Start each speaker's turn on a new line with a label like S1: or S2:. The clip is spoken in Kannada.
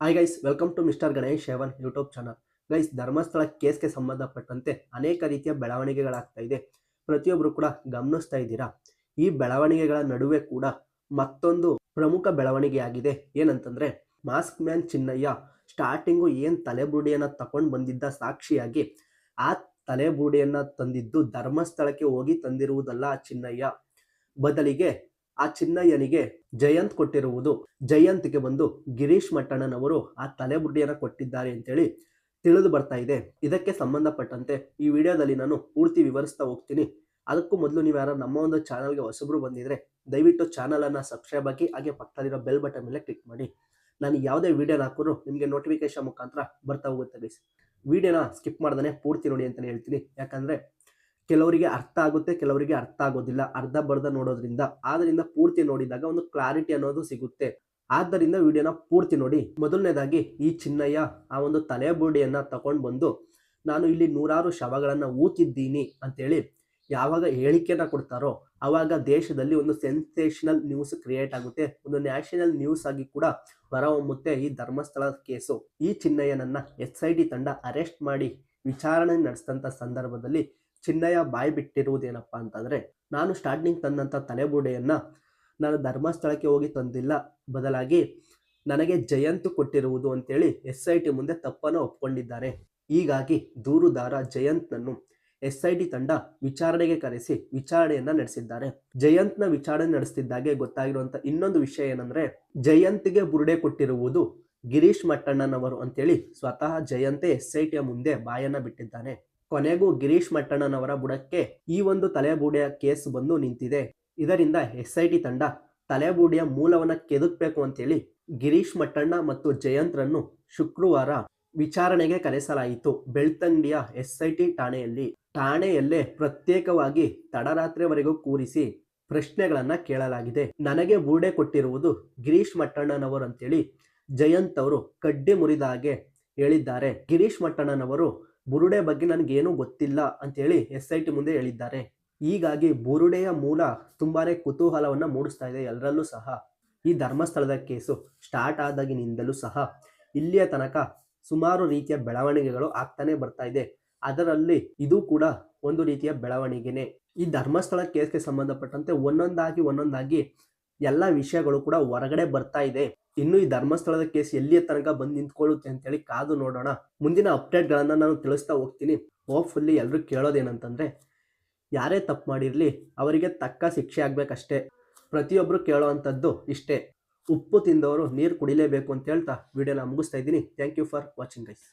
S1: Hi guys welcome to mister Ganesh shaven YouTube channel guys Dharmasthala ಕೇಸ್ಗೆ ಸಂಬಂಧಪಟ್ಟಂತೆ ಅನೇಕ ರೀತಿಯ ಬೆಳವಣಿಗೆಗಳಾಗ್ತಾ ಇದೆ. ಪ್ರತಿಯೊಬ್ಬರು ಕೂಡ ಗಮನಿಸ್ತಾ ಇದ್ದೀರಾ? ಈ ಬೆಳವಣಿಗೆಗಳ ನಡುವೆ ಕೂಡ ಮತ್ತೊಂದು ಪ್ರಮುಖ ಬೆಳವಣಿಗೆಯಾಗಿದೆ. ಏನಂತಂದ್ರೆ ಮಾಸ್ಕ್ ಮ್ಯಾನ್ ಚಿನ್ನಯ್ಯ ಸ್ಟಾರ್ಟಿಂಗು ಏನ್ ತಲೆಬುರುಡಿಯನ್ನ ತಕೊಂಡು ಬಂದಿದ್ದ ಸಾಕ್ಷಿಯಾಗಿ, ಆ ತಲೆಬುರುಡಿಯನ್ನ ತಂದಿದ್ದು ಧರ್ಮಸ್ಥಳಕ್ಕೆ ಹೋಗಿ ತಂದಿರುವುದಲ್ಲ ಚಿನ್ನಯ್ಯ. ಬದಲಿಗೆ ಆ ಚಿನ್ನಯ್ಯನಿಗೆ ಜಯಂತ್ ಕೊಟ್ಟಿರುವುದು. ಜಯಂತ್ಗೆ ಬಂದು ಗಿರೀಶ್ ಮಟ್ಟಣ್ಣನವರು ಆ ತಲೆಬುಡ್ಡಿಯನ್ನು ಕೊಟ್ಟಿದ್ದಾರೆ ಅಂತೇಳಿ ತಿಳಿದು ಬರ್ತಾ ಇದೆ. ಇದಕ್ಕೆ ಸಂಬಂಧಪಟ್ಟಂತೆ ಈ ವಿಡಿಯೋದಲ್ಲಿ ನಾನು ಪೂರ್ತಿ ವಿವರಿಸ್ತಾ ಹೋಗ್ತೀನಿ. ಅದಕ್ಕೂ ಮೊದಲು ನೀವು ಯಾರು ನಮ್ಮ ಒಂದು ಚಾನಲ್ಗೆ ಹೊಸಬ್ರು ಬಂದಿದ್ರೆ ದಯವಿಟ್ಟು ಚಾನಲನ್ನು ಸಬ್ಸ್ಕ್ರೈಬ್ ಆಗಿ ಹಾಗೆ ಪಕ್ಕದಲ್ಲಿರೋ ಬೆಲ್ ಬಟನ್ ಮೇಲೆ ಕ್ಲಿಕ್ ಮಾಡಿ. ನಾನು ಯಾವುದೇ ವಿಡಿಯೋನ ಹಾಕೋರು ನಿಮಗೆ ನೋಟಿಫಿಕೇಶನ್ ಮುಖಾಂತರ ಬರ್ತಾ ಹೋಗುತ್ತೆ ಗೈಸ್ ವಿಡಿಯೋನ ಸ್ಕಿಪ್ ಮಾಡ್ದೇ ಪೂರ್ತಿ ನೋಡಿ ಅಂತಲೇ ಹೇಳ್ತೀನಿ. ಯಾಕಂದ್ರೆ ಕೆಲವರಿಗೆ ಅರ್ಥ ಆಗುತ್ತೆ, ಕೆಲವರಿಗೆ ಅರ್ಥ ಆಗೋದಿಲ್ಲ, ಅರ್ಧ ಬರ್ಧ ನೋಡೋದ್ರಿಂದ. ಆದ್ದರಿಂದ ಪೂರ್ತಿ ನೋಡಿದಾಗ ಒಂದು ಕ್ಲಾರಿಟಿ ಅನ್ನೋದು ಸಿಗುತ್ತೆ. ಆದ್ದರಿಂದ ವಿಡಿಯೋನ ಪೂರ್ತಿ ನೋಡಿ. ಮೊದಲನೇದಾಗಿ ಈ ಚಿನ್ನಯ್ಯ, ಆ ಒಂದು ತಲೆಬುರುಡಿಯನ್ನ ತಗೊಂಡು ಬಂದು, ನಾನು ಇಲ್ಲಿ ನೂರಾರು ಶವಗಳನ್ನು ಊತಿದ್ದೀನಿ ಅಂತೇಳಿ ಯಾವಾಗ ಹೇಳಿಕೆನ ಕೊಡ್ತಾರೋ ಆವಾಗ ದೇಶದಲ್ಲಿ ಒಂದು ಸೆನ್ಸೇಷನಲ್ ನ್ಯೂಸ್ ಕ್ರಿಯೇಟ್ ಆಗುತ್ತೆ. ಒಂದು ನ್ಯಾಷನಲ್ ನ್ಯೂಸ್ ಆಗಿ ಕೂಡ ಹೊರಹೊಮ್ಮುತ್ತೆ ಈ ಧರ್ಮಸ್ಥಳ ಕೇಸು. ಈ ಚಿನ್ನಯ್ಯನನ್ನ ಎಸ್ ಐ ತಂಡ ಅರೆಸ್ಟ್ ಮಾಡಿ ವಿಚಾರಣೆ ನಡೆಸಿದಂಥ ಸಂದರ್ಭದಲ್ಲಿ ಚಿನ್ನಯ್ಯ ಬಾಯಿ ಬಿಟ್ಟಿರುವುದೇನಪ್ಪ ಅಂತಂದರೆ, ನಾನು ಸ್ಟಾರ್ಟಿಂಗ್ ತಂದಂಥ ತಲೆಬೂಡೆಯನ್ನು ನಾನು ಧರ್ಮಸ್ಥಳಕ್ಕೆ ಹೋಗಿ ತಂದಿಲ್ಲ. ಬದಲಾಗಿ ನನಗೆ ಜಯಂತ್ ಕೊಟ್ಟಿರುವುದು ಅಂತೇಳಿ ಎಸ್ ಐ ಟಿ ಮುಂದೆ ತಪ್ಪನ್ನು ಒಪ್ಕೊಂಡಿದ್ದಾರೆ. ಹೀಗಾಗಿ ದೂರುದಾರ ಜಯಂತ್ನನ್ನು ಎಸ್ ಐ ಟಿ ತಂಡ ವಿಚಾರಣೆಗೆ ಕರೆಸಿ ವಿಚಾರಣೆಯನ್ನ ನಡೆಸಿದ್ದಾರೆ. ಜಯಂತ್ನ ವಿಚಾರಣೆ ನಡೆಸ್ತಿದ್ದಾಗೆ ಗೊತ್ತಾಗಿರುವಂತ ಇನ್ನೊಂದು ವಿಷಯ ಏನಂದ್ರೆ, ಜಯಂತ್ಗೆ ಬುರುಡೆ ಕೊಟ್ಟಿರುವುದು ಗಿರೀಶ್ ಮಟ್ಟಣ್ಣನವರು ಅಂತೇಳಿ ಸ್ವತಃ ಜಯಂತೆ ಎಸ್ ಐ ಟಿಯ ಮುಂದೆ ಬಾಯನ್ನ ಬಿಟ್ಟಿದ್ದಾನೆ. ಕೊನೆಗೂ ಗಿರೀಶ್ ಮಟ್ಟಣ್ಣನವರ ಬುಡಕ್ಕೆ ಈ ಒಂದು ತಲೆಬೂಡಿಯ ಕೇಸ್ ಬಂದು ನಿಂತಿದೆ. ಇದರಿಂದ ಎಸ್ ಐ ಟಿ ತಂಡ ತಲೆಬೂಡಿಯ ಮೂಲವನ್ನ ಕೆದಕ್ಬೇಕು ಅಂತೇಳಿ ಗಿರೀಶ್ ಮಟ್ಟಣ್ಣ ಮತ್ತು ಜಯಂತ್ರನ್ನು ಶುಕ್ರವಾರ ವಿಚಾರಣೆಗೆ ಕರೆಸಲಾಯಿತು. ಬೆಳ್ತಂಗಡಿಯ ಎಸ್ ಐ ಟಿ ಠಾಣೆಯಲ್ಲಿ ಠಾಣೆಯಲ್ಲೇ ಪ್ರತ್ಯೇಕವಾಗಿ ತಡರಾತ್ರಿವರೆಗೂ ಕೂರಿಸಿ ಪ್ರಶ್ನೆಗಳನ್ನ ಕೇಳಲಾಗಿದೆ. ನನಗೆ ಬೂಡೆ ಕೊಟ್ಟಿರುವುದು ಗಿರೀಶ್ ಮಟ್ಟಣ್ಣನವರು ಅಂತೇಳಿ ಜಯಂತ್ ಅವರು ಕಡ್ಡಿ ಮುರಿದ ಹಾಗೆ ಹೇಳಿದ್ದಾರೆ. ಗಿರೀಶ್ ಮಟ್ಟಣ್ಣನವರು ಬುರುಡೆ ಬಗ್ಗೆ ನನಗೇನೂ ಗೊತ್ತಿಲ್ಲ ಅಂತೇಳಿ ಎಸ್ ಐ ಟಿ ಮುಂದೆ ಹೇಳಿದ್ದಾರೆ. ಹೀಗಾಗಿ ಬುರುಡೆಯ ಮೂಲ ತುಂಬಾನೇ ಕುತೂಹಲವನ್ನು ಮೂಡಿಸ್ತಾ ಇದೆ ಎಲ್ಲರಲ್ಲೂ ಸಹ. ಈ ಧರ್ಮಸ್ಥಳದ ಕೇಸು ಸ್ಟಾರ್ಟ್ ಆದಾಗಿನಿಂದಲೂ ಸಹ ಇಲ್ಲಿಯ ತನಕ ಸುಮಾರು ರೀತಿಯ ಬೆಳವಣಿಗೆಗಳು ಆಗ್ತಾನೆ ಬರ್ತಾ ಇದೆ. ಅದರಲ್ಲಿ ಇದು ಕೂಡ ಒಂದು ರೀತಿಯ ಬೆಳವಣಿಗೆನೆ. ಈ ಧರ್ಮಸ್ಥಳ ಕೇಸ್ಗೆ ಸಂಬಂಧಪಟ್ಟಂತೆ ಒಂದೊಂದಾಗಿ ಒಂದೊಂದಾಗಿ ಎಲ್ಲ ವಿಷಯಗಳು ಕೂಡ ಹೊರಗಡೆ ಬರ್ತಾ ಇದೆ. ಇನ್ನು ಈ ಧರ್ಮಸ್ಥಳದ ಕೇಸ್ ಎಲ್ಲಿಯ ತನಕ ಬಂದು ನಿಂತ್ಕೊಳ್ಳುತ್ತೆ ಅಂತೇಳಿ ಕಾದು ನೋಡೋಣ. ಮುಂದಿನ ಅಪ್ಡೇಟ್ಗಳನ್ನು ನಾನು ತಿಳಿಸ್ತಾ ಹೋಗ್ತೀನಿ. ಹೋಪ್ಫುಲ್ಲಿ ಎಲ್ಲರೂ ಕೇಳೋದೇನಂತಂದರೆ, ಯಾರೇ ತಪ್ಪು ಮಾಡಿರಲಿ, ಅವರಿಗೆ ತಕ್ಕ ಶಿಕ್ಷೆ ಆಗ್ಬೇಕಷ್ಟೇ. ಪ್ರತಿಯೊಬ್ಬರು ಕೇಳೋವಂಥದ್ದು ಇಷ್ಟೇ. ಉಪ್ಪು ತಿಂದವರು ನೀರು ಕುಡಿಲೇಬೇಕು ಅಂತ ಹೇಳ್ತಾ ವಿಡಿಯೋನ ಮುಗಿಸ್ತಾ ಇದ್ದೀನಿ. Thank you for watching guys